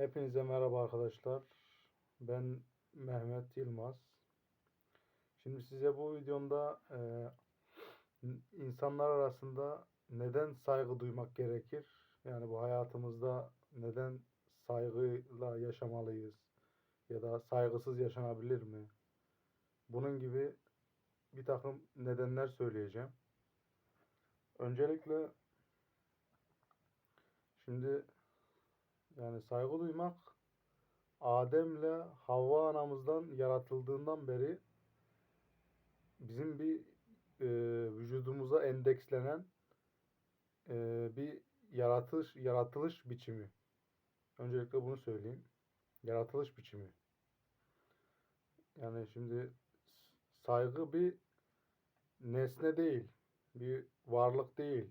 Hepinize merhaba arkadaşlar. Ben Mehmet Yılmaz. Şimdi size bu videomda e, insanlar arasında neden saygı duymak gerekir? Yani bu hayatımızda neden saygıyla yaşamalıyız? Ya da saygısız yaşanabilir mi? Bunun gibi bir takım nedenler söyleyeceğim. Öncelikle şimdi yani saygı duymak Adem'le Havva anamızdan yaratıldığından beri bizim bir e, vücudumuza endekslenen e, bir yaratılış yaratılış biçimi. Öncelikle bunu söyleyeyim. Yaratılış biçimi. Yani şimdi saygı bir nesne değil, bir varlık değil,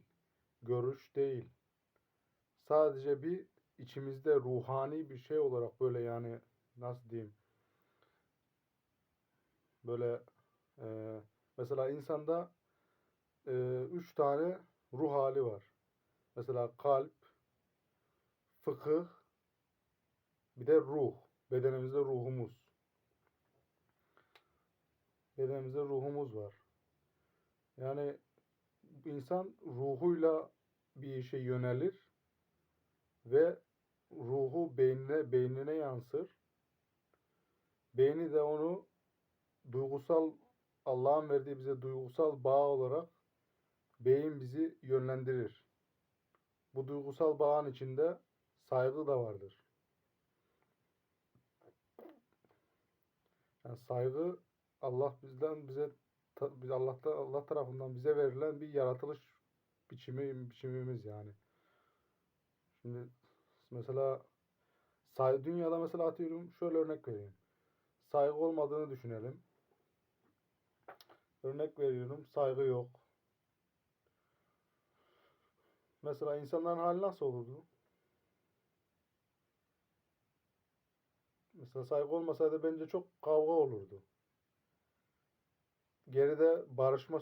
görüş değil. Sadece bir içimizde ruhani bir şey olarak böyle yani nasıl diyeyim böyle e, mesela insanda e, üç tane ruh hali var. Mesela kalp, fıkıh, bir de ruh. Bedenimizde ruhumuz. Bedenimizde ruhumuz var. Yani insan ruhuyla bir işe yönelir ve ruhu beynine beynine yansır. Beyni de onu duygusal Allah'ın verdiği bize duygusal bağ olarak beyin bizi yönlendirir. Bu duygusal bağın içinde saygı da vardır. Yani saygı Allah bizden bize biz Allah'ta Allah tarafından bize verilen bir yaratılış biçimi biçimimiz yani. Şimdi mesela say dünyada mesela atıyorum şöyle örnek vereyim. Saygı olmadığını düşünelim. Örnek veriyorum saygı yok. Mesela insanların hali nasıl olurdu? Mesela saygı olmasaydı bence çok kavga olurdu. Geride barışma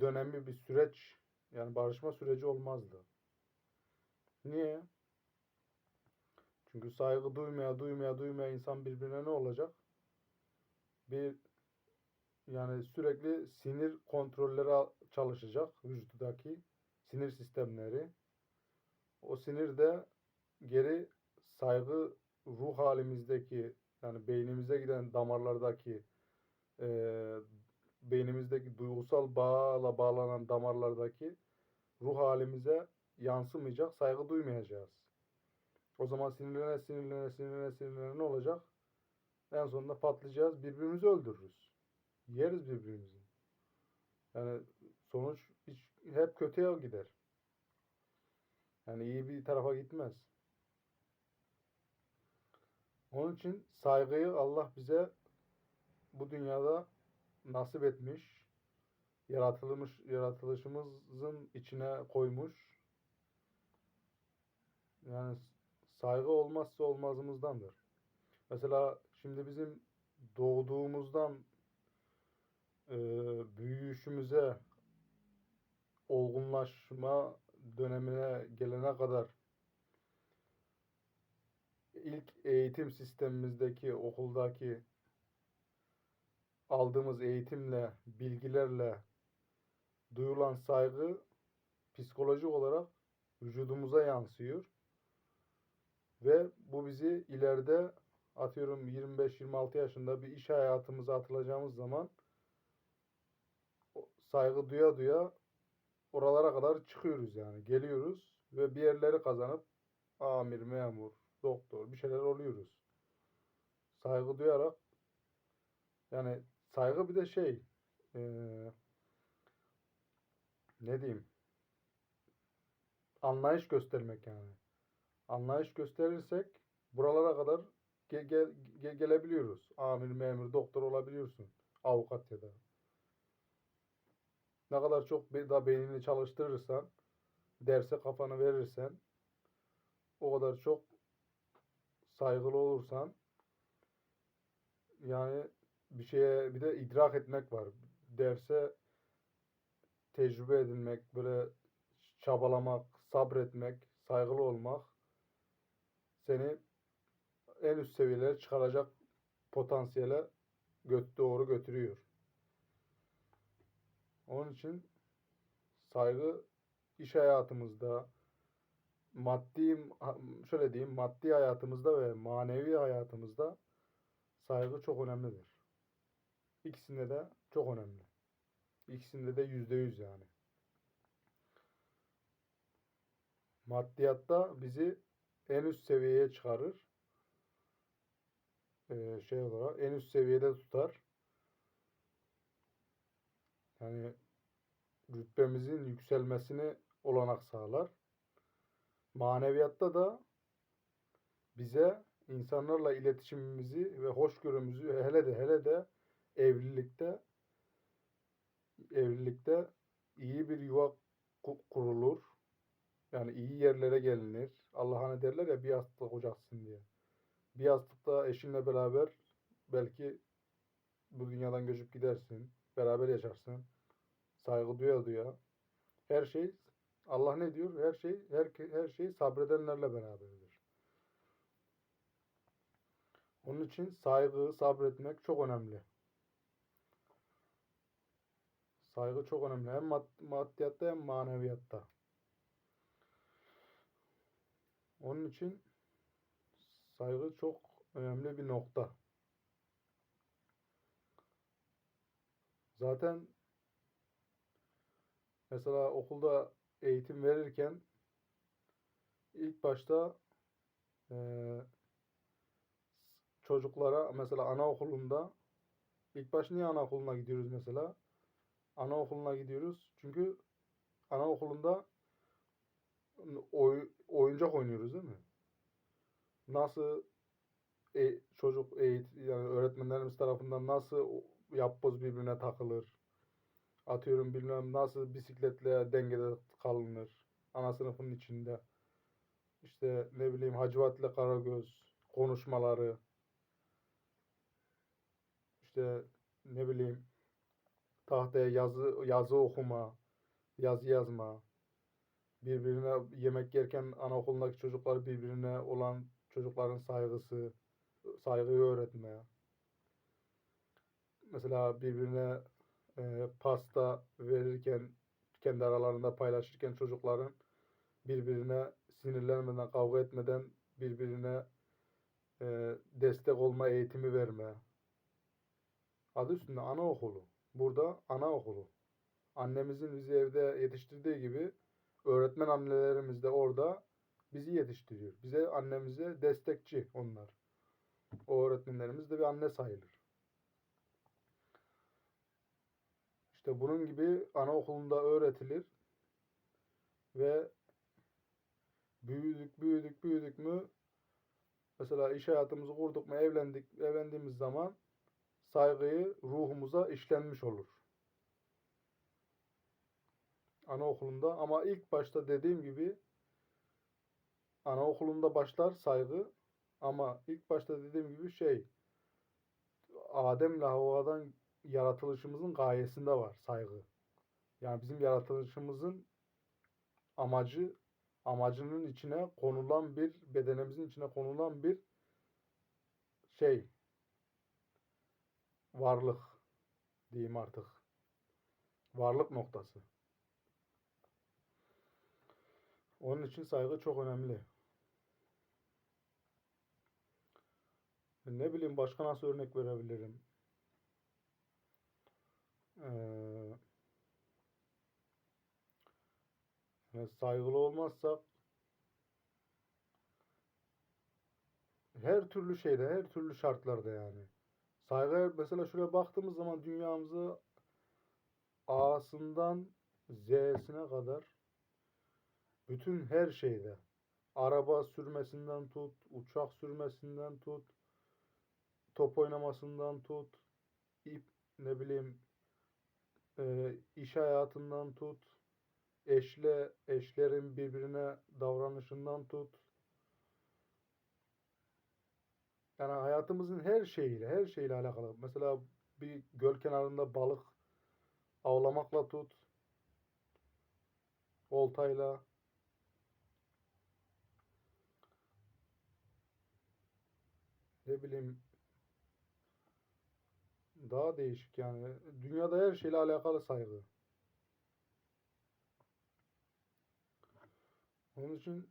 dönemi bir süreç yani barışma süreci olmazdı. Niye? Çünkü saygı duymaya duymaya duymaya insan birbirine ne olacak? Bir yani sürekli sinir kontrolleri al- çalışacak vücuttaki sinir sistemleri. O sinir de geri saygı ruh halimizdeki yani beynimize giden damarlardaki eee, beynimizdeki duygusal bağla bağlanan damarlardaki ruh halimize yansımayacak, saygı duymayacağız. O zaman sinirlene sinirlene sinirlene sinirlene ne olacak? En sonunda patlayacağız, birbirimizi öldürürüz. Yeriz birbirimizi. Yani sonuç hiç, hep kötüye gider. Yani iyi bir tarafa gitmez. Onun için saygıyı Allah bize bu dünyada nasip etmiş, yaratılmış, yaratılışımızın içine koymuş. Yani saygı olmazsa olmazımızdandır. Mesela şimdi bizim doğduğumuzdan e, büyüyüşümüze, olgunlaşma dönemine gelene kadar ilk eğitim sistemimizdeki, okuldaki aldığımız eğitimle, bilgilerle duyulan saygı psikolojik olarak vücudumuza yansıyor. Ve bu bizi ileride atıyorum 25-26 yaşında bir iş hayatımıza atılacağımız zaman saygı duya duya oralara kadar çıkıyoruz yani. Geliyoruz ve bir yerleri kazanıp amir, memur, doktor bir şeyler oluyoruz. Saygı duyarak yani saygı bir de şey eee, ne diyeyim anlayış göstermek yani. Anlayış gösterirsek buralara kadar ge- gel- ge- gelebiliyoruz. Amir, memur, doktor olabiliyorsun. Avukat ya da. Ne kadar çok da beynini çalıştırırsan, derse kafanı verirsen, o kadar çok saygılı olursan, yani bir şeye bir de idrak etmek var. Derse tecrübe edinmek, böyle çabalamak, sabretmek, saygılı olmak seni en üst seviyelere çıkaracak potansiyele göt doğru götürüyor. Onun için saygı iş hayatımızda maddi şöyle diyeyim maddi hayatımızda ve manevi hayatımızda saygı çok önemlidir. İkisinde de çok önemli. İkisinde de yüzde yüz yani. Maddiyatta bizi en üst seviyeye çıkarır. Ee, şey olarak en üst seviyede tutar. Yani rütbemizin yükselmesini olanak sağlar. Maneviyatta da bize insanlarla iletişimimizi ve hoşgörümüzü hele de hele de evlilikte evlilikte iyi bir yuva kurulur. Yani iyi yerlere gelinir. Allah hani derler ya bir yastıkta kocaksın diye. Bir yastıkta eşinle beraber belki bu dünyadan göçüp gidersin. Beraber yaşarsın. Saygı duya duya. Her şey Allah ne diyor? Her şey her, her şey sabredenlerle beraberdir. Onun için saygı, sabretmek çok önemli. Saygı çok önemli. Hem mad maddiyatta hem maneviyatta. Onun için saygı çok önemli bir nokta. Zaten mesela okulda eğitim verirken ilk başta e, çocuklara mesela anaokulunda ilk baş niye anaokuluna gidiyoruz mesela? Anaokuluna gidiyoruz çünkü anaokulunda oy, oyuncak oynuyoruz değil mi? Nasıl e, çocuk eğit yani öğretmenlerimiz tarafından nasıl yapboz birbirine takılır? Atıyorum bilmem nasıl bisikletle dengede kalınır. Ana sınıfının içinde. İşte ne bileyim Hacivat Karagöz konuşmaları. İşte ne bileyim tahtaya yazı yazı okuma, yazı yazma birbirine yemek yerken anaokulundaki çocuklar birbirine olan çocukların saygısı, saygıyı öğretmeye. Mesela birbirine e, pasta verirken, kendi aralarında paylaşırken çocukların birbirine sinirlenmeden, kavga etmeden birbirine e, destek olma eğitimi verme. Adı üstünde anaokulu. Burada anaokulu. Annemizin bizi evde yetiştirdiği gibi Öğretmen annelerimiz de orada bizi yetiştiriyor. Bize annemize destekçi onlar. O öğretmenlerimiz de bir anne sayılır. İşte bunun gibi anaokulunda öğretilir ve büyüdük büyüdük büyüdük mü mesela iş hayatımızı kurduk mu evlendik evlendiğimiz zaman saygıyı ruhumuza işlenmiş olur anaokulunda ama ilk başta dediğim gibi anaokulunda başlar saygı ama ilk başta dediğim gibi şey Adem'le Havva'dan yaratılışımızın gayesinde var saygı. Yani bizim yaratılışımızın amacı amacının içine konulan bir bedenimizin içine konulan bir şey varlık diyeyim artık. Varlık noktası. Onun için saygı çok önemli. Ne bileyim başka nasıl örnek verebilirim? Ee, saygılı olmazsak her türlü şeyde, her türlü şartlarda yani. Saygı mesela şuraya baktığımız zaman dünyamızı A'sından Z'sine kadar bütün her şeyde. Araba sürmesinden tut, uçak sürmesinden tut, top oynamasından tut, ip ne bileyim e, iş hayatından tut, eşle eşlerin birbirine davranışından tut. Yani hayatımızın her şeyiyle, her şeyle alakalı. Mesela bir göl kenarında balık avlamakla tut, oltayla, ne bileyim daha değişik yani. Dünyada her şeyle alakalı saygı. Onun için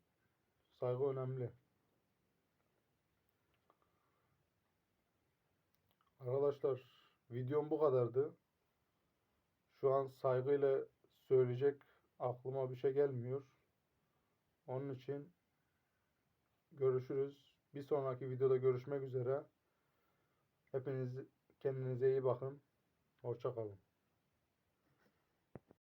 saygı önemli. Arkadaşlar videom bu kadardı. Şu an saygıyla söyleyecek aklıma bir şey gelmiyor. Onun için görüşürüz. Bir sonraki videoda görüşmek üzere. Hepiniz kendinize iyi bakın. Hoşça kalın.